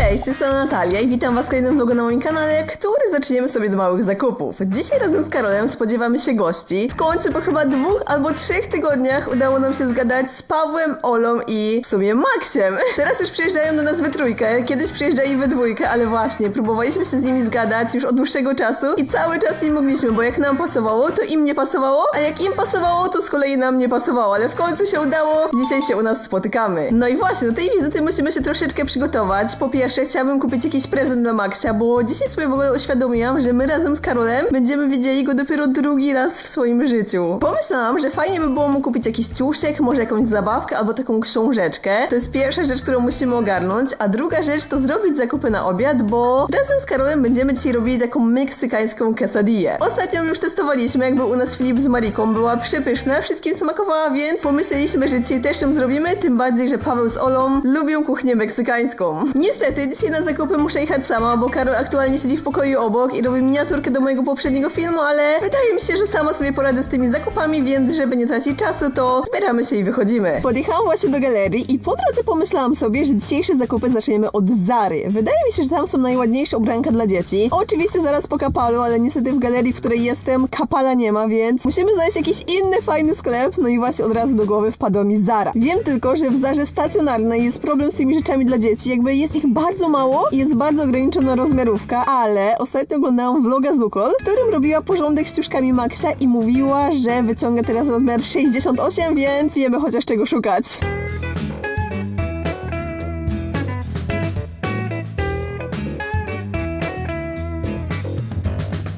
Cześć, jestem Natalia i witam Was w kolejnym vlogu na moim kanale, który zaczniemy sobie do małych zakupów. Dzisiaj razem z Karolem spodziewamy się gości. W końcu po chyba dwóch albo trzech tygodniach udało nam się zgadać z Pawłem, Olą i w sumie Maksiem. Teraz już przyjeżdżają do nas we trójkę, kiedyś przyjeżdżali we dwójkę, ale właśnie, próbowaliśmy się z nimi zgadać już od dłuższego czasu i cały czas nie mogliśmy, bo jak nam pasowało, to im nie pasowało, a jak im pasowało, to z kolei nam nie pasowało, ale w końcu się udało, dzisiaj się u nas spotykamy. No i właśnie, do tej wizyty musimy się troszeczkę przygotować. Po pierwsze, chciałabym kupić jakiś prezent dla Maxia, bo dzisiaj sobie w ogóle uświadomiłam, że my razem z Karolem będziemy widzieli go dopiero drugi raz w swoim życiu. Pomyślałam, że fajnie by było mu kupić jakiś ciuszek, może jakąś zabawkę albo taką książeczkę. To jest pierwsza rzecz, którą musimy ogarnąć, a druga rzecz to zrobić zakupy na obiad, bo razem z Karolem będziemy dzisiaj robili taką meksykańską quesadillę. Ostatnio już testowaliśmy, jak był u nas Filip z Mariką, była przepyszna, wszystkim smakowała, więc pomyśleliśmy, że dzisiaj też ją zrobimy, tym bardziej, że Paweł z Olą lubią kuchnię meksykańską. Niestety, dzisiaj na zakupy muszę jechać sama, bo Karol aktualnie siedzi w pokoju obok i robi miniaturkę do mojego poprzedniego filmu, ale wydaje mi się, że sama sobie poradzę z tymi zakupami, więc żeby nie tracić czasu, to zbieramy się i wychodzimy. Podjechałam właśnie do galerii i po drodze pomyślałam sobie, że dzisiejsze zakupy zaczniemy od Zary. Wydaje mi się, że tam są najładniejsze ubranka dla dzieci. Oczywiście zaraz po kapalu, ale niestety w galerii, w której jestem, kapala nie ma, więc musimy znaleźć jakiś inny fajny sklep. No i właśnie od razu do głowy wpadła mi Zara. Wiem tylko, że w Zarze stacjonarnej jest problem z tymi rzeczami dla dzieci. Jakby jest ich bardzo mało i jest bardzo ograniczona rozmiarówka, ale ostatnio oglądałam vloga Zukol, w którym robiła porządek z ciuszkami Maxia i mówiła, że wyciąga teraz rozmiar 68, więc wiemy chociaż czego szukać.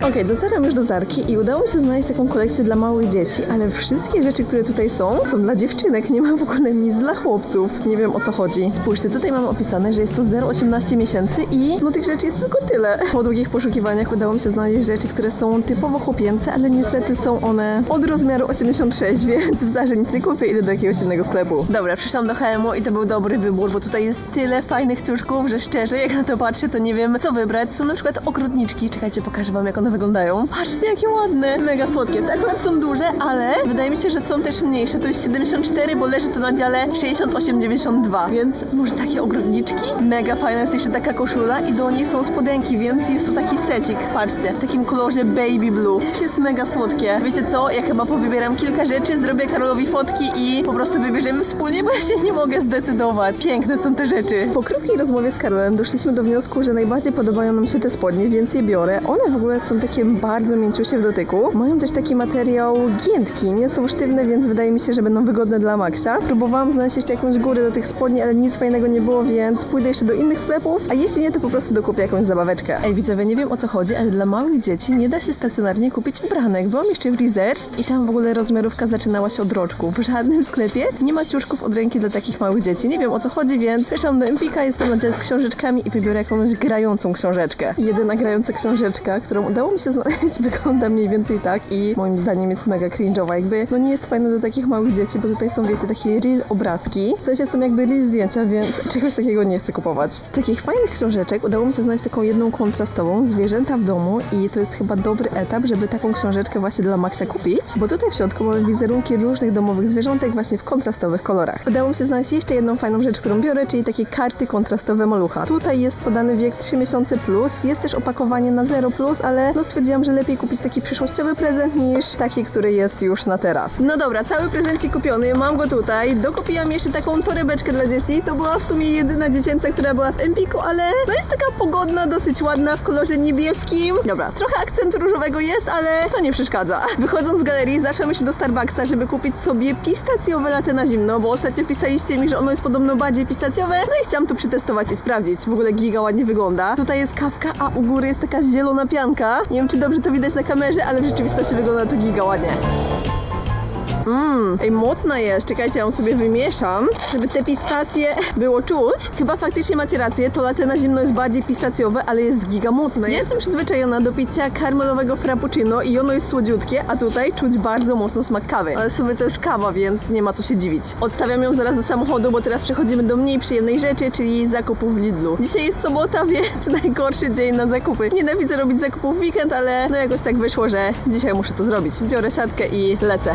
Okej, dotarłam już do Zarki i udało mi się znaleźć taką kolekcję dla małych dzieci, ale wszystkie rzeczy, które tutaj są, są dla dziewczynek, nie ma w ogóle nic dla chłopców. Nie wiem o co chodzi. Spójrzcie, tutaj mam opisane, że jest to 0,18 miesięcy i no tych rzeczy jest tylko tyle. Po długich poszukiwaniach udało mi się znaleźć rzeczy, które są typowo chłopięce, ale niestety są one od rozmiaru 86, więc w Zarze kupię, idę do jakiegoś innego sklepu. Dobra, przyszłam do H&M i to był dobry wybór, bo tutaj jest tyle fajnych ciuszków, że szczerze, jak na to patrzę, to nie wiem co wybrać. Są na przykład okrutniczki, czekajcie, pokażę wam jak one wyglądają. Patrzcie, jakie ładne, mega słodkie. Te akurat są duże, ale wydaje mi się, że są też mniejsze. To jest 74, bo leży to na dziale 68,92, więc może takie ogrodniczki? Mega fajna jest jeszcze taka koszula i do niej są spodenki, więc jest to taki secik, patrzcie, w takim kolorze baby blue. Też jest mega słodkie. Wiecie co, ja chyba powybieram kilka rzeczy, zrobię Karolowi fotki i po prostu wybierzemy wspólnie, bo ja się nie mogę zdecydować. Piękne są te rzeczy. Po krótkiej rozmowie z Karolem doszliśmy do wniosku, że najbardziej podobają nam się te spodnie, więc je biorę. One w ogóle są takie bardzo mięciusie w dotyku. Mają też taki materiał giętki, nie są sztywne, więc wydaje mi się, że będą wygodne dla Maxa. Próbowałam znaleźć jeszcze jakąś górę do tych spodni, ale nic fajnego nie było, więc pójdę jeszcze do innych sklepów, a jeśli nie, to po prostu dokupię jakąś zabaweczkę. Ej, widzowie, nie wiem o co chodzi, ale dla małych dzieci nie da się stacjonarnie kupić ubranek. Byłam jeszcze w Reserve i tam w ogóle rozmiarówka zaczynała się od roczków. W żadnym sklepie nie ma ciuszków od ręki dla takich małych dzieci. Nie wiem o co chodzi, więc przyszłam do Empika, jestem na dziale z książeczkami i wybiorę jakąś grającą książeczkę. Jedyna grająca książeczka, którą udało mi się znaleźć, wygląda mniej więcej tak i moim zdaniem jest mega cringe'owa. Jakby, no nie jest fajna dla takich małych dzieci, bo tutaj są, wiecie, takie real obrazki. W sensie są jakby real zdjęcia, więc czegoś takiego nie chcę kupować. Z takich fajnych książeczek udało mi się znaleźć taką jedną kontrastową, zwierzęta w domu i to jest chyba dobry etap, żeby taką książeczkę właśnie dla Maxia kupić, bo tutaj w środku mamy wizerunki różnych domowych zwierzątek właśnie w kontrastowych kolorach. Udało mi się znaleźć jeszcze jedną fajną rzecz, którą biorę, czyli takie karty kontrastowe malucha. Tutaj jest podany wiek 3 miesiące plus, jest też opakowanie na 0 plus, ale no stwierdziłam, że lepiej kupić taki przyszłościowy prezent niż taki, który jest już na teraz. No dobra, cały prezencik kupiony, mam go tutaj. Dokupiłam jeszcze taką torebeczkę dla dzieci. To była w sumie jedyna dziecięca, która była w Empiku, ale no jest taka pogodna, dosyć ładna w kolorze niebieskim. Dobra, trochę akcentu różowego jest, ale to nie przeszkadza. Wychodząc z galerii, zaszłam się do Starbucksa, żeby kupić sobie pistacjowe latte na zimno, bo ostatnio pisaliście mi, że ono jest podobno bardziej pistacjowe. No i chciałam to przetestować i sprawdzić. W ogóle giga ładnie wygląda. Tutaj jest kawka, a u góry jest taka zielona pianka. Nie wiem, czy dobrze to widać na kamerze, ale w rzeczywistości wygląda to giga ładnie. Mmm, ej, mocna jest. Czekajcie, ja ją sobie wymieszam, żeby te pistacje było czuć. Chyba faktycznie macie rację, to latte na zimno jest bardziej pistacjowe, ale jest giga mocne. Ja jestem przyzwyczajona do picia karmelowego frappuccino i ono jest słodziutkie, a tutaj czuć bardzo mocno smak kawy. Ale w sumie to jest kawa, więc nie ma co się dziwić. Odstawiam ją zaraz do samochodu, bo teraz przechodzimy do mniej przyjemnej rzeczy, czyli zakupów w Lidlu. Dzisiaj jest sobota, więc najgorszy dzień na zakupy. Nienawidzę robić zakupów w weekend, ale no jakoś tak wyszło, że dzisiaj muszę to zrobić. Biorę siatkę i lecę.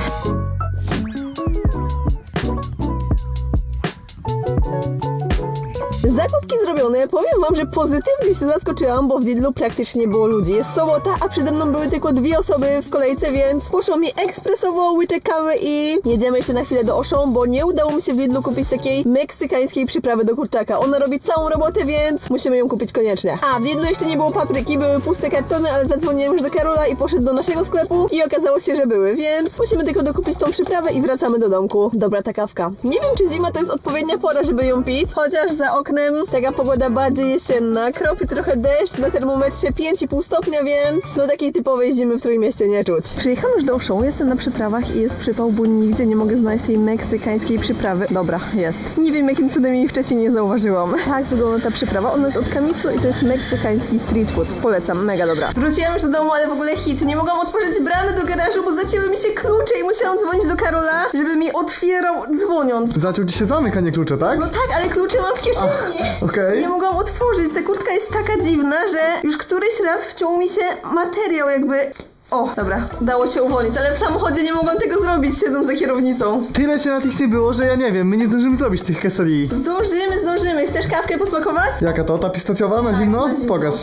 짧은 게 Powiem wam, że pozytywnie się zaskoczyłam, bo w Lidlu praktycznie nie było ludzi. Jest sobota, a przede mną były tylko dwie osoby w kolejce, więc poszło mi ekspresowo łyczek kawy i jedziemy jeszcze na chwilę do Auchan, bo nie udało mi się w Lidlu kupić takiej meksykańskiej przyprawy do kurczaka. Ona robi całą robotę, więc musimy ją kupić koniecznie. A w Lidlu jeszcze nie było papryki, były puste kartony, ale zadzwoniłem już do Karola i poszedł do naszego sklepu i okazało się, że były, więc musimy tylko dokupić tą przyprawę i wracamy do domku. Dobra ta kawka. Nie wiem, czy zima to jest odpowiednia pora, żeby ją pić, chociaż za oknem taka pogoda bardziej jesienna. Kropi trochę deszcz, na termometrze 5,5 stopnia, więc no takiej typowej zimy w Trójmieście nie czuć. Przyjechałam już do Auchan, jestem na przyprawach i jest przypał, bo nigdzie nie mogę znaleźć tej meksykańskiej przyprawy. Dobra, jest. Nie wiem, jakim cudem jej wcześniej nie zauważyłam. Tak wygląda ta przyprawa. Ona jest od Kamisu i to jest meksykański street food. Polecam, mega dobra. Wróciłam już do domu, ale w ogóle hit. Nie mogłam otworzyć bramy do garażu, bo zacięły mi się klucze i musiałam dzwonić do Karola, żeby mi otwierał dzwoniąc. Zaciął ci się a nie klucze, tak? No tak, ale klucze mam w kieszeni. Okej. Nie mogłam otworzyć. Ta kurtka jest taka dziwna, że już któryś raz wciął mi się materiał jakby... O, dobra, udało się uwolnić, ale w samochodzie nie mogłam tego zrobić, siedząc za kierownicą. Tyle cię na tych nie było, że ja nie wiem, my nie zdążymy zrobić tych quesadilli. Zdążymy, zdążymy. Chcesz kawkę posmakować? Jaka to? Ta pistacjowa na zimno? Tak, na zimno. Pokaż.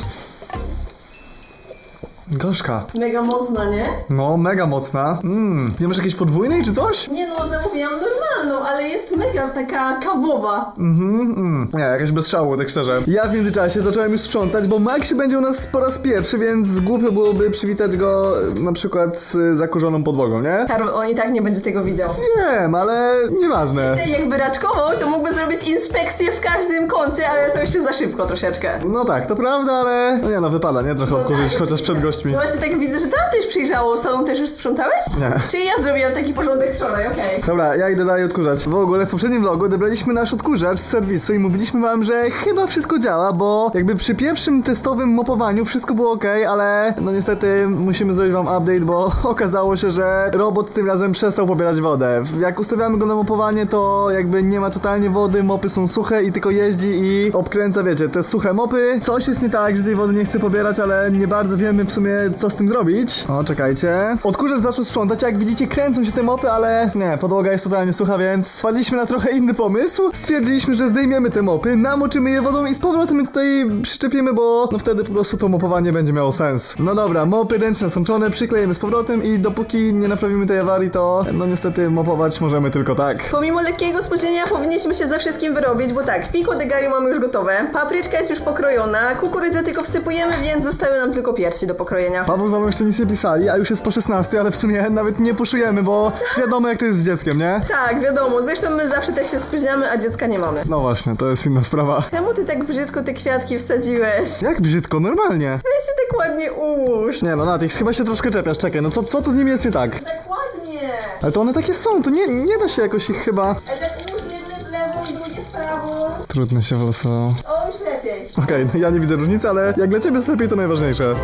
Gorzka. Mega mocna, nie? No, mega mocna. Mmm, nie masz jakiejś podwójnej czy coś? Nie no, zamówiłam normalną, ale jest mega taka kawowa. Mhm, mm. Nie, jakaś bez szału, tak szczerze. Ja w międzyczasie zacząłem już sprzątać, bo Maxi będzie u nas po raz pierwszy, więc głupio byłoby przywitać go e, na przykład z zakurzoną podłogą, nie? Karol, on i tak nie będzie tego widział. Wiem, ale nieważne. Ej, Jakby raczkował, to mógłby zrobić inspekcję w każdym kącie, ale to jeszcze za szybko troszeczkę. No tak, to prawda, ale... No nie no, wypada, nie? Trochę odkurzyć, chociaż przed gośćmi. No właśnie tak widzę, że tam też przyjrzało. Salon też już sprzątałeś? Nie. Czy ja zrobiłam taki porządek wczoraj, okej. Dobra, ja idę dalej odkurzać. W ogóle w poprzednim vlogu odebraliśmy nasz odkurzacz z serwisu i mówiliśmy wam, że chyba wszystko działa, bo jakby przy pierwszym testowym mopowaniu wszystko było ok, ale no niestety musimy zrobić wam update, bo okazało się, że robot tym razem przestał pobierać wodę. Jak ustawiamy go na mopowanie, to jakby nie ma totalnie wody, mopy są suche i tylko jeździ i obkręca, wiecie, te suche mopy. Coś jest nie tak, że tej wody nie chce pobierać, ale nie bardzo wiemy w sumie co z tym zrobić. O, czekajcie. Odkurzacz zaczął sprzątać, jak widzicie kręcą się te mopy, ale nie, podłoga jest totalnie sucha, więc wpadliśmy na trochę inny pomysł. Stwierdziliśmy, że zdejmiemy te mopy, namoczymy je wodą i z powrotem je tutaj przyczepimy, bo no wtedy po prostu to mopowanie będzie miało sens. No dobra, mopy ręczne sączone, przyklejemy z powrotem i dopóki nie naprawimy tej awarii, to no niestety mopować możemy tylko tak. Pomimo lekkiego spóźnienia powinniśmy się ze wszystkim wyrobić, bo tak, pico de gallo mamy już gotowe, papryczka jest już pokrojona, kukurydzę tylko wsypujemy, więc zostały nam tylko piersi do pokrojenia. Paweł za mną jeszcze nic nie pisali, a już jest po 16, ale w sumie nawet nie puszujemy, bo wiadomo jak to jest z dzieckiem, nie? Tak, wiadomo, zresztą my zawsze też się spóźniamy, a dziecka nie mamy. No właśnie, to jest inna sprawa. Czemu ty tak brzydko te kwiatki wsadziłeś? Jak brzydko, normalnie. Weź się tak ładnie ułóż. Nie no, Natix, chyba się troszkę czepiasz, czekaj, no co, co tu z nimi jest nie tak? Tak ładnie. Ale to one takie są, to nie, nie da się jakoś ich chyba... Ale tak ułóż jedne w lewo i drugie w prawo. Trudno się wylosowało. O, już lepiej. Okej, no ja nie widzę różnicy, ale jak dla ciebie jest lepiej, to najważniejsze.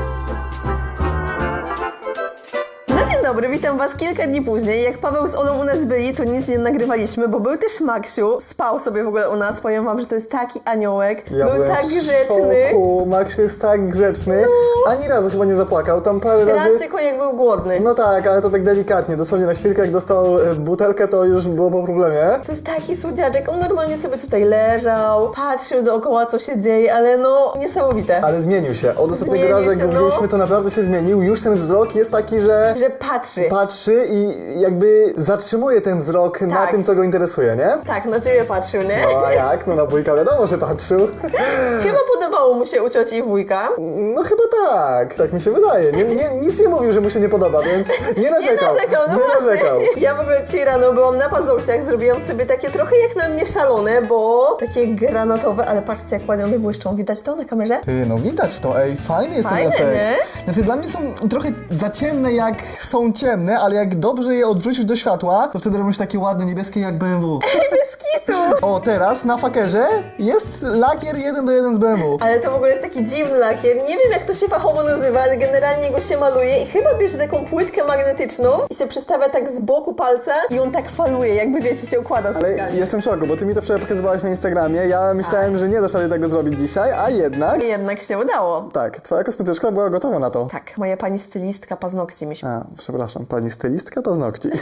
Witam was kilka dni później. Jak Paweł z Olą u nas byli, to nic nie nagrywaliśmy, bo był też Maksiu. Spał sobie w ogóle u nas. Powiem wam, że to jest taki aniołek. był tak grzeczny. Max jest tak grzeczny. Ani razu chyba nie zapłakał, tam parę Raz tylko jak był głodny. No tak, ale to tak delikatnie, dosłownie na chwilkę, jak dostał e, butelkę, to już było po problemie. To jest taki słodziaczek. On normalnie sobie tutaj leżał, patrzył dookoła, co się dzieje, ale no niesamowite. Ale zmienił się. Od ostatniego Zmienił razu, jak się, go no. widzieliśmy, to naprawdę się zmienił. Już ten wzrok jest taki, że Że patrzy. Patrzy i jakby zatrzymuje ten wzrok na Tak. tym, co go interesuje, nie? Tak, na ciebie patrzył, nie? No a jak? No na wujka wiadomo, że patrzył. Chyba podobało mu się u cioci i wujka. No chyba tak, tak mi się wydaje. Nie, nie, nic nie mówił, że mu się nie podoba, więc nie Nie narzekał. narzekał, no nie właśnie. narzekał. Ja w ogóle dzisiaj rano byłam na paznokciach, zrobiłam sobie takie trochę jak na mnie szalone, bo takie granatowe, ale patrzcie jak ładnie one błyszczą. Widać to na kamerze? Ty, no widać to, ej, fajny jest Fajne, ten efekt. Znaczy dla mnie są trochę za ciemne jak są ciemne, ale jak dobrze je odwrócisz do światła, to wtedy robisz takie ładne niebieskie jak BMW. Ej, bez kitu! O, teraz na fakerze jest lakier 1 do 1 z BMW. Ale to w ogóle jest taki dziwny lakier. Nie wiem jak to się fachowo nazywa, ale generalnie go się maluje i chyba bierze taką płytkę magnetyczną i się przystawia tak z boku palca i on tak faluje, jakby wiecie, się układa Ale specjalnie. jestem w szoku, bo ty mi to wczoraj pokazywałaś na Instagramie. Ja myślałem, że nie dasz rady tego zrobić dzisiaj, a jednak. Jednak się udało. Tak, twoja kosmetyczka była gotowa na to. Tak, moja pani stylistka paznokci mi się A, przepraszam. Pani stylistka paznokci.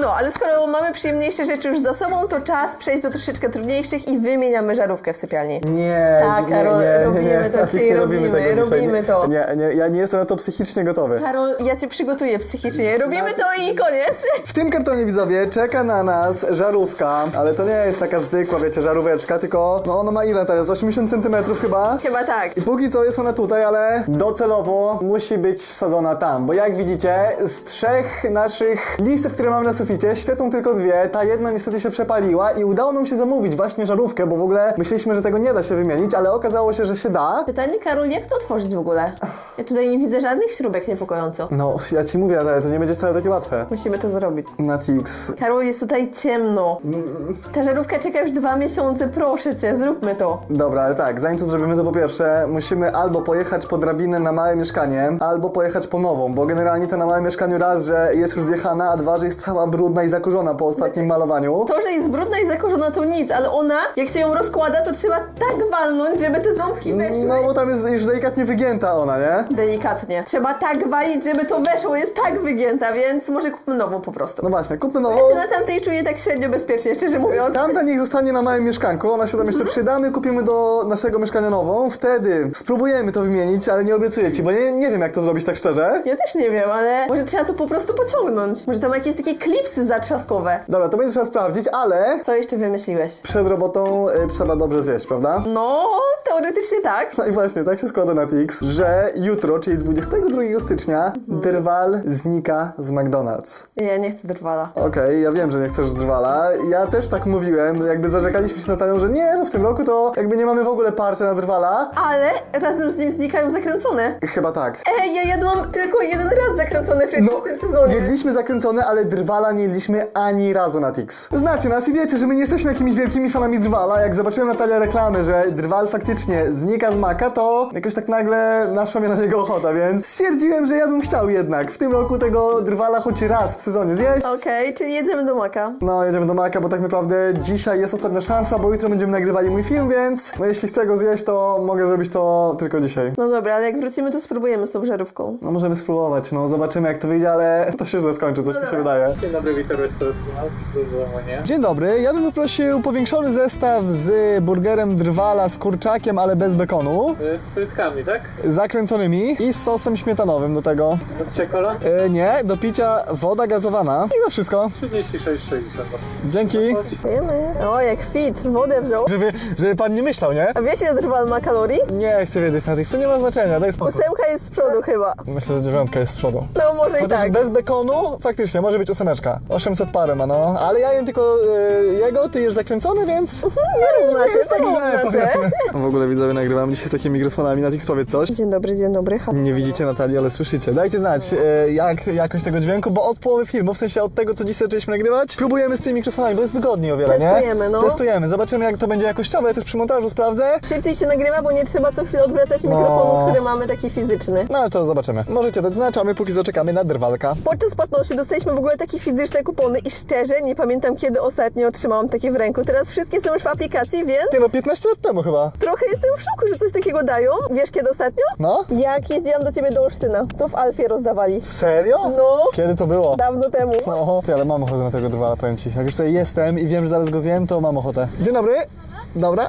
No, ale skoro mamy przyjemniejsze rzeczy już za sobą, to czas przejść do troszeczkę trudniejszych i wymieniamy żarówkę w sypialni. Nie, Tak, nie, Karol, nie, nie, robimy nie, to, nie robimy, tego dzisiaj. robimy to. Nie, nie, ja nie jestem na to psychicznie gotowy. Karol, ja cię przygotuję psychicznie. Robimy to i koniec. W tym kartonie widzowie czeka na nas żarówka, ale to nie jest taka zwykła, wiecie, żaróweczka, tylko no ona ma ile teraz? 80 cm chyba? Chyba tak. I póki co jest ona tutaj, ale docelowo musi być wsadzona tam, bo jak widzicie, z trzech naszych listów, które mamy na suficie, świecą tylko dwie, ta jedna niestety się przepaliła i udało nam się zamówić właśnie żarówkę, bo w ogóle myśleliśmy, że tego nie da się wymienić, ale okazało się, że się da. Pytanie, Karol, jak to otworzyć w ogóle? Ja tutaj nie widzę żadnych śrubek niepokojąco. No, ja ci mówię, ale to nie będzie wcale takie łatwe. Musimy to zrobić. Natix. Karol, jest tutaj ciemno. Ta żarówka czeka już dwa miesiące, proszę cię, zróbmy to. Dobra, ale tak, zanim to zrobimy, to po pierwsze musimy albo pojechać po drabinę na małe mieszkanie, albo pojechać po nową, bo generalnie to na małym mieszkaniu raz, że jest już zjechana, a dwa, że jest cała brudna i zakurzona po ostatnim malowaniu. To, że jest brudna i zakorzona to nic, ale ona, jak się ją rozkłada, to trzeba tak walnąć, żeby te ząbki weszły. No bo tam jest już delikatnie wygięta ona, nie? Delikatnie. Trzeba tak walić, żeby to weszło, jest tak wygięta, więc może kupmy nową po prostu. No właśnie, kupmy nową. Ja się na tamtej czuję tak średnio bezpiecznie, szczerze mówiąc. Tamta niech zostanie na małym mieszkanku, ona się tam jeszcze przydamy, kupimy do naszego mieszkania nową, wtedy spróbujemy to wymienić, ale nie obiecuję ci, bo nie, nie wiem jak to zrobić tak szczerze. Ja też nie wiem, ale może trzeba to po prostu pociągnąć. Może tam jakieś takie klipsy zatrzaskowe. Dobra, to będzie trzeba sprawdzić, ale Co jeszcze wymyśliłeś? przed robotą y, trzeba dobrze zjeść, prawda? No, teoretycznie tak. No i właśnie, tak się składa na Tix, że jutro, czyli 22 stycznia, drwal znika z McDonald's. Ja nie chcę drwala. Okej, ja wiem, że nie chcesz drwala. Ja też tak mówiłem, jakby zarzekaliśmy się z Natalią, że nie, no w tym roku to jakby nie mamy w ogóle parcia na drwala. Ale razem z nim znikają zakręcone. Chyba tak. Ej, ja jadłam tylko jeden raz zakręcone frytki w tym sezonie. jedliśmy zakręcone, ale drwala nie jedliśmy ani razu na Tix. Znacie nas i wiecie, że my nie jesteśmy jakimiś wielkimi fanami drwala. Jak zobaczyłem Natalia reklamy, że drwal faktycznie znika z maka, to jakoś tak nagle naszła mnie na niego ochota, więc stwierdziłem, że ja bym chciał jednak w tym roku tego drwala choć raz w sezonie zjeść. Okej, czyli jedziemy do Maka. No, jedziemy do Maka, bo tak naprawdę dzisiaj jest ostatnia szansa, bo jutro będziemy nagrywali mój film, więc no jeśli chcę go zjeść, to mogę zrobić to tylko dzisiaj. No dobra, ale jak wrócimy, to spróbujemy z tą żarówką. No możemy spróbować, no zobaczymy jak to wyjdzie, ale to się źle skończy, coś mi się wydaje. Dzień dobry, restauracyjna. Zadzwonię. Dzień dobry, ja bym poprosił powiększony zestaw z burgerem drwala z kurczakiem, ale bez bekonu, Z frytkami, tak? zakręconymi i z sosem śmietanowym do tego. Czekolad? E, nie, do picia woda gazowana i to wszystko. 36,60. Dzięki. Wiemy. O, jak fit, wodę wziął. Żeby, żeby pan nie myślał, nie? A wiesz, ile drwal ma kalorii? Nie chcę wiedzieć na tych, to nie ma znaczenia, daj spokój. Ósemka jest z przodu chyba. Myślę, że dziewiątka jest z przodu. No może i Chociaż tak. bez bekonu faktycznie może być ósemeczka. 800 parę ma, no. Ale ja jem tylko y, jego, ty jesz zakręcony, więc... Nie równa się, jest tak tak równa się. powiedzmy. W ogóle widzowie nagrywam dzisiaj z takimi mikrofonami. Natix powiedz coś. Dzień dobry, dzień dobry. Ha- Nie widzicie Natalii, ale słyszycie. Dajcie znać, e, jak jakość tego dźwięku, bo od połowy filmu, w sensie od tego, co dzisiaj zaczęliśmy nagrywać, próbujemy z tymi mikrofonami, bo jest wygodniej o wiele, nie? Testujemy, no. Testujemy, zobaczymy jak to będzie jakościowe, ja też przy montażu sprawdzę. Szybciej się nagrywa, bo nie trzeba co chwilę odwracać No. mikrofonu, który mamy taki fizyczny. No ale to zobaczymy. Możecie dać znać, a my póki co czekamy na Podczas płatności dostaliśmy w ogóle takie fizyczne kupony i szczerze nie pamiętam kiedy ostatnio otrzymałam takie w ręku. Teraz wszystkie są już w aplikacji, więc Ty no 15 lat temu chyba. trochę jestem w szoku, że coś takiego dają. Wiesz kiedy ostatnio? No? Jak jeździłam do ciebie do Olsztyna, to w Alfie rozdawali. Serio? No, Kiedy to było? dawno temu. Oho, ty, ale mam ochotę na tego drwala, powiem ci. Jak już tutaj jestem i wiem, że zaraz go zjem, to mam ochotę. Dzień dobry. Dobra. Dobra,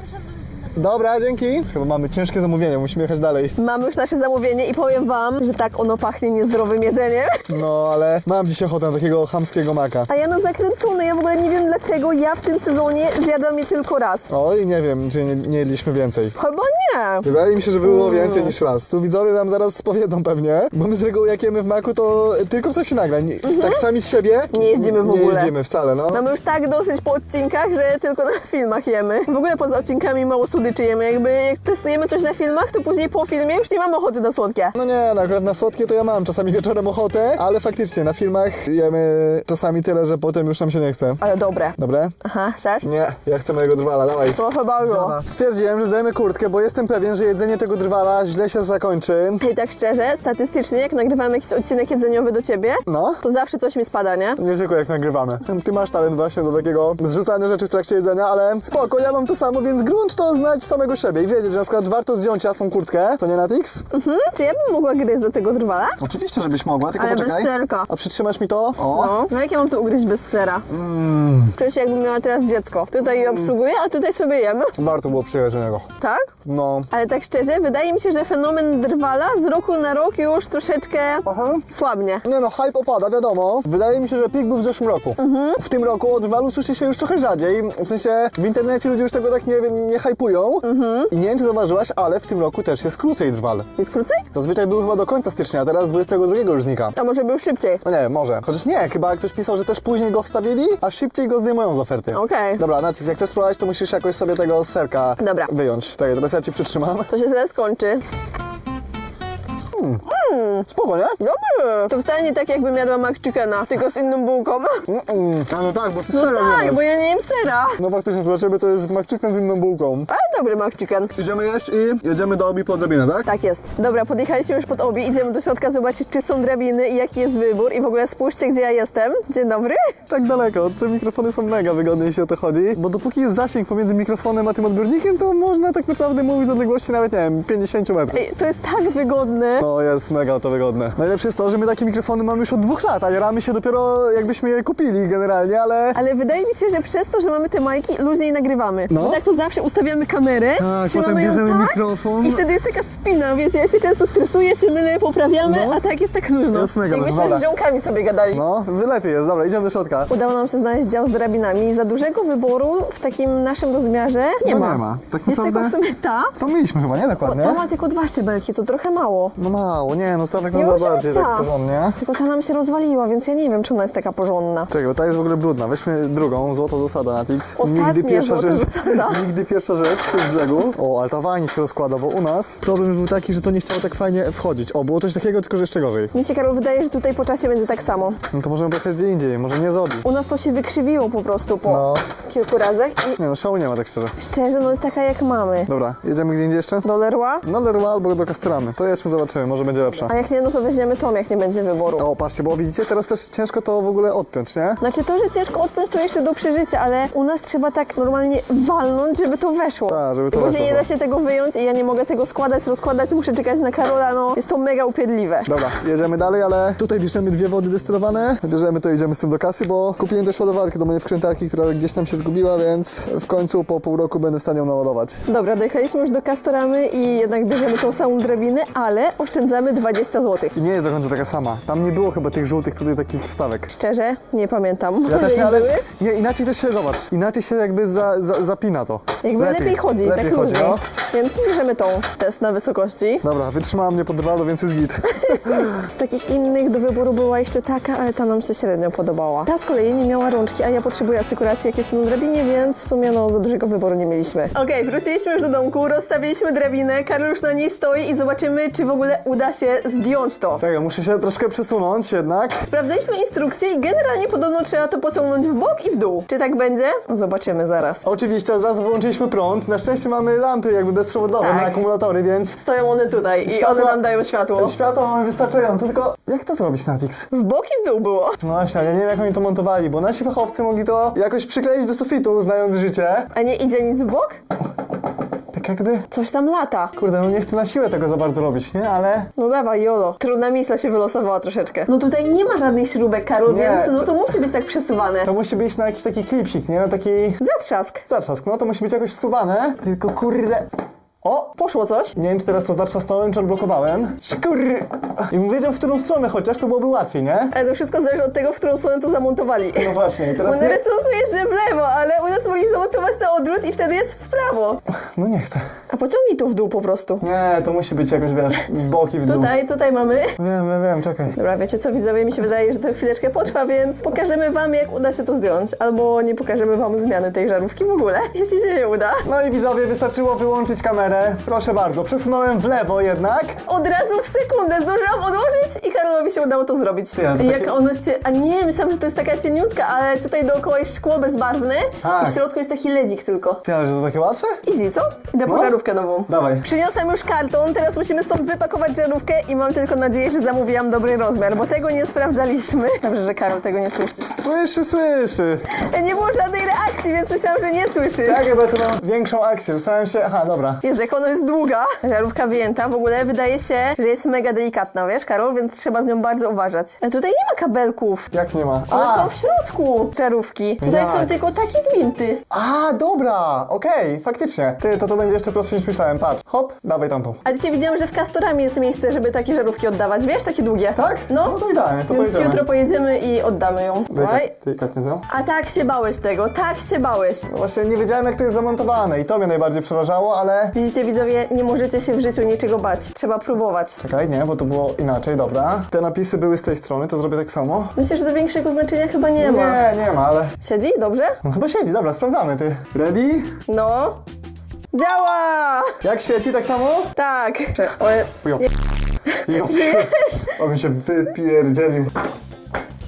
dzięki. Chyba mamy ciężkie zamówienie, musimy jechać dalej. Mamy już nasze zamówienie i powiem wam, że tak ono pachnie niezdrowym jedzeniem. No, ale mam dzisiaj ochotę na takiego chamskiego maka. A ja na zakręcony, ja w ogóle nie wiem dlaczego ja w tym sezonie zjadłam je tylko raz. Oj, nie wiem, czy nie, nie jedliśmy więcej. Chyba nie. Wydaje mi się, że było więcej niż raz. Tu widzowie nam zaraz powiedzą pewnie, bo my z reguły jak jemy w maku, to tylko w trakcie nagrań. Nie- Tak sami z siebie Nie jeździmy w Nie ogóle. jeździmy wcale, no. Mamy już tak dosyć po odcinkach, że tylko na filmach jemy. W ogóle poza odcinkami mało słodyczy jemy. Jakby jak testujemy coś na filmach, to później po filmie już nie mamy ochoty na słodkie. No nie, no akurat na słodkie to ja mam czasami wieczorem ochotę, ale faktycznie na filmach jemy czasami tyle, że potem już nam się nie chce. Ale dobre. Dobre? Aha, chcesz? Nie, ja chcę mojego drwala, dawaj. Trochę bardzo. Stwierdziłem, że zdajemy kurtkę, bo jestem pewien, że jedzenie tego drwala źle się zakończy. I tak szczerze, statystycznie, jak nagrywamy jakiś odcinek jedzeniowy do ciebie, No. to zawsze coś mi spada, nie? Nie tylko jak nagrywamy. Ty masz talent właśnie do takiego zrzucania rzeczy w trakcie jedzenia, ale spoko, ja mam to samo, więc grunt to zna poznać samego siebie i wiedzieć, że na przykład warto zdjąć jasną kurtkę, to nie Natix? Mhm. Czy ja bym mogła gryźć do tego drwala? Oczywiście, żebyś mogła, tylko Ale bez poczekaj. serka. A przytrzymasz mi to? O. No, no jak ja mam to ugryźć bez sera? Mm, się jakbym miała teraz dziecko. Tutaj je obsługuję, a tutaj sobie jemy. warto było przyjechać do niego. Tak? No. Ale tak szczerze, wydaje mi się, że fenomen drwala z roku na rok już troszeczkę Aha. słabnie. Nie no, hype opada, wiadomo. Wydaje mi się, że pik był w zeszłym roku. Mhm. W tym roku od walu słyszy się już trochę rzadziej. W sensie w internecie ludzie już tego tak nie, nie hypują. Mhm. I nie wiem, czy zauważyłaś, ale w tym roku też jest krócej drwal. Jest krócej? Zazwyczaj był chyba do końca stycznia, a teraz 22 już znika. A może był szybciej? No nie, może. Chociaż nie, chyba ktoś pisał, że też później go wstawili, a szybciej go zdejmują z oferty. Okej. Dobra, Natix, jak chcesz spróbować, to musisz jakoś sobie tego serka Dobra. wyjąć. Czekaj, teraz ja ci przytrzymam. To się źle skończy. Spoko, nie? Dobry. To wcale nie tak jakbym jadła McChickena, tylko z inną bułką. Mm-mm. A no tak, bo ty No sera tak, bo ja nie jem sera. No faktycznie, dla ciebie to jest McChicken z inną bułką. Ale dobry McChicken. Idziemy jeść i jedziemy do obi po drabinę, tak? Tak jest. Dobra, podjechaliśmy już pod obi, idziemy do środka zobaczyć, czy są drabiny i jaki jest wybór. I w ogóle spójrzcie, gdzie ja jestem. Dzień dobry. Tak daleko, te mikrofony są mega wygodne, jeśli o to chodzi, bo dopóki jest zasięg pomiędzy mikrofonem a tym odbiornikiem, to można tak naprawdę mówić z odległości nawet, nie wiem, 50 metrów. Ej, to jest tak wygodne. No jest mega to wygodne. Najlepsze jest to, że my takie mikrofony mamy już od dwóch lat, a jaramy się dopiero jakbyśmy je kupili generalnie, ale... Ale wydaje mi się, że przez to, że mamy te majki, luźniej nagrywamy. No. Bo tak to zawsze ustawiamy kamerę, Tak, trzymamy potem ją bierzemy tak mikrofon. i wtedy jest taka spina, wiecie, ja się często stresuję, się mylę, poprawiamy, No. a tak jest tak luźno. Jest mega Jakbyśmy z ziomkami sobie gadali. No, wy lepiej jest, dobra, idziemy do środka. Udało nam się znaleźć dział z drabinami. Za dużego wyboru w takim naszym rozmiarze nie No ma. nie ma. Tak jest naprawdę- tylko w sumie ta. To mieliśmy chyba, nie? Dokładnie. Ta ma tylko dwa szczebelki, to trochę mało. No mało, nie, no to wygląda może bardziej być tak ta. porządnie. Tylko ta nam się rozwaliła, więc ja nie wiem, czy ona jest taka porządna. Czekaj, bo ta jest w ogóle brudna. Weźmy drugą, złota zasada na Tix. Ostatnia Nigdy pierwsza złota rzecz. zasada. Nigdy pierwsza rzecz z brzegu. O, ale ta wani się rozkłada, bo u nas problem był taki, że to nie chciało tak fajnie wchodzić. O, było coś takiego, tylko że jeszcze gorzej. Mi się, Karol, wydaje, że tutaj po czasie będzie tak samo. No to możemy pojechać gdzie indziej, może nie z Obi. U nas to się wykrzywiło po prostu po No. kilku razach i Nie no, szału nie ma tak szczerze. szczerze, no jest taka jak mamy. Dobra, jedziemy gdzie indziej jeszcze? Do Leroy? No Leroy albo do Castramy. Pojedźmy, zobaczymy, może będzie lepsza. A jak nie, no to weźmiemy tą, jak nie będzie wyboru. O, patrzcie, bo widzicie, teraz też ciężko to w ogóle odpiąć, nie? Znaczy to, że ciężko odpiąć, to jeszcze do przeżycia, ale u nas trzeba tak normalnie walnąć, żeby to weszło. Tak, żeby to I Później weszło, nie da się tego wyjąć i ja nie mogę tego składać, rozkładać, muszę czekać na Karola, no jest to mega upierdliwe. Dobra, jedziemy dalej, ale tutaj bierzemy dwie wody destylowane. Bierzemy to i idziemy z tym do kasy, bo kupiłem też ładowarkę do mojej wkrętarki, która gdzieś tam się zgubiła, więc w końcu po pół roku będę w stanie ją naładować. Dobra, dojechaliśmy już do Castoramy i jednak bierzemy tą samą drabinę, ale oszczędzamy 20 zł. I nie jest do końca taka sama. Tam nie było chyba tych żółtych tutaj takich wstawek. Szczerze, nie pamiętam. Ja też nie, ale nie, inaczej też się, zobacz, inaczej się jakby za, za, zapina to. Jakby lepiej, chodzi, lepiej tak chodzi, luźniej. no. Więc bierzemy tą. Test na wysokości. Dobra, wytrzymała mnie pod drwalu, więc jest git. Z takich innych do wyboru była jeszcze taka, ale ta nam się średnio podobała. Ta z kolei nie miała rączki, a ja potrzebuję asykuracji, jak jestem na drabinie, więc w sumie no za dużego wyboru nie mieliśmy. Okej, wróciliśmy już do domku, rozstawiliśmy drabinę, Karol już na niej stoi i zobaczymy, czy w ogóle uda się zdjąć to. Czekaj, muszę się troszkę przesunąć jednak. Sprawdzaliśmy instrukcję i generalnie podobno trzeba to pociągnąć w bok i w dół. Czy tak będzie? Zobaczymy zaraz. Oczywiście od razu wyłączyliśmy prąd. Na szczęście mamy lampy jakby bezprzewodowe Tak. na akumulatory, więc Stoją one tutaj i Światła- one nam dają światło. światło mamy wystarczająco, tylko jak to zrobić Natix? W bok i w dół było. No właśnie, ale ja nie wiem jak oni to montowali, bo nasi fachowcy mogli to jakoś przykleić do sufitu, znając życie. A nie idzie nic w bok? Tak jakby, Coś tam lata. kurde, no nie chcę na siłę tego za bardzo robić, nie? Ale No dawaj, Jolo. Trudna misja się wylosowała troszeczkę. No tutaj nie ma żadnych śrubek, Karol, Nie. więc no to musi być tak przesuwane. to musi być na jakiś taki klipsik, nie? Na taki Zatrzask. zatrzask, no to musi być jakoś wsuwane. Tylko kurde... O! Poszło coś? Nie wiem, czy teraz to zatrzasnąłem, czy odblokowałem. Szkur! I bym wiedział, w którą stronę chociaż, to byłoby łatwiej, nie? Ale to wszystko zależy od tego, w którą stronę to zamontowali. No właśnie, i Bo teraz na nie... rysunku jeszcze w lewo, ale u nas mogli zamontować na odwrót i wtedy jest w prawo. No nie chcę. A pociągnij tu w dół po prostu. Nie, to musi być jakoś, wiesz, w boki, w dół. Tutaj, tutaj mamy. Wiem, wiem, wiem, czekaj. Dobra, wiecie co widzowie, mi się wydaje, że to chwileczkę potrwa, więc pokażemy wam jak uda się to zdjąć. Albo nie pokażemy wam zmiany tej żarówki w ogóle, jeśli się nie uda. No i widzowie, wystarczyło wyłączyć kamerę kamerę. Proszę bardzo, przesunąłem w lewo jednak. Od razu w sekundę zdążyłam odłożyć i Karolowi się udało to zrobić. Ty, ale to Jak takie- ono się... A nie, myślałam, że to jest taka cieniutka, ale tutaj dookoła jest szkło bezbarwne Tak. i w środku jest taki ledzik tylko. Ty, ale że to takie łatwe? Easy, co? Idę po No. żarówkę nową. Dawaj. Przyniosłam już karton, teraz musimy stąd wypakować żarówkę i mam tylko nadzieję, że zamówiłam dobry rozmiar, bo tego nie sprawdzaliśmy. Dobrze, że Karol tego nie słyszy. Słyszy, słyszy. Nie było żadnej reakcji, więc myślałam, że nie słyszysz. Tak, chyba tu mam większą akcję. Zastanawiam się, aha, dobra. Jak ona jest długa, żarówka wyjęta, w ogóle wydaje się, że jest mega delikatna, wiesz, Karol, więc trzeba z nią bardzo uważać. A tutaj nie ma kabelków. Jak nie ma? One A, są w środku żarówki. Tutaj Jak? są tylko takie gwinty. a dobra, okej, faktycznie. Ty, to to będzie jeszcze prostsze niż myślałem. Patrz, hop, dawaj tamtą. A dzisiaj widziałam, że w Castorami jest miejsce, żeby takie żarówki oddawać, wiesz, takie długie. Tak? No. No to idealnie, to Więc pojedziemy. jutro pojedziemy i oddamy ją. Dawaj. Delikatnie co? A tak się bałeś tego, tak się bałeś. No właśnie nie wiedziałem jak to jest zamontowane i to mnie najbardziej przerażało, ale... Widzicie widzowie, nie możecie się w życiu niczego bać. Trzeba próbować. Czekaj, nie, bo to było inaczej, dobra. Te napisy były z tej strony, to zrobię tak samo. Myślę, że to większego znaczenia chyba nie ma. Nie, nie ma, ale... Siedzi? Dobrze? No chyba siedzi, dobra, sprawdzamy, ty. Ready? No. Działa! Jak świeci, tak samo? Tak. Ale Jo. Jo. O mi się wypierdzielił.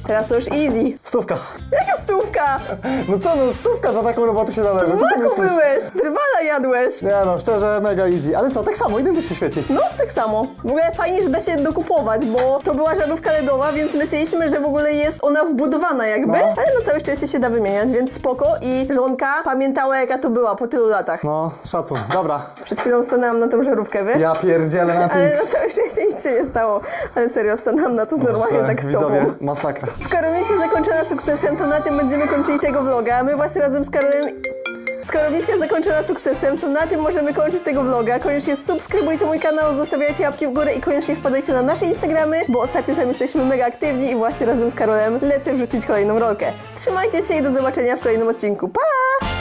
Teraz to już easy. Stówka. Jaka stówka? No co, no stówka za taką robotę się należy, co ty Maku myślisz? byłeś, drwala jadłeś. Nie no, szczerze, mega easy. Ale co, tak samo, identycznie świeci. No, tak samo. W ogóle fajnie, że da się dokupować, bo to była żarówka LEDowa, więc myśleliśmy, że w ogóle jest ona wbudowana jakby, No. ale no całe szczęście się da wymieniać, więc spoko i żonka pamiętała jaka to była po tylu latach. No, szacun. Dobra. Przed chwilą stanęłam na tą żarówkę, wiesz? Ja pierdzielę na Ale na Tix. całe szczęście nic się nie stało. Ale serio, stanęłam na to normalnie tak z tobą. Widzowie, masakra. Skoro misja zakończona sukcesem, to na tym będziemy kończyli tego vloga. My właśnie razem z Karolem... Skoro misja zakończona sukcesem, to na tym możemy kończyć tego vloga. Koniecznie subskrybujcie mój kanał, zostawiajcie łapki w górę i koniecznie wpadajcie na nasze Instagramy, bo ostatnio tam jesteśmy mega aktywni i właśnie razem z Karolem lecę wrzucić kolejną rolkę. Trzymajcie się i do zobaczenia w kolejnym odcinku. Pa!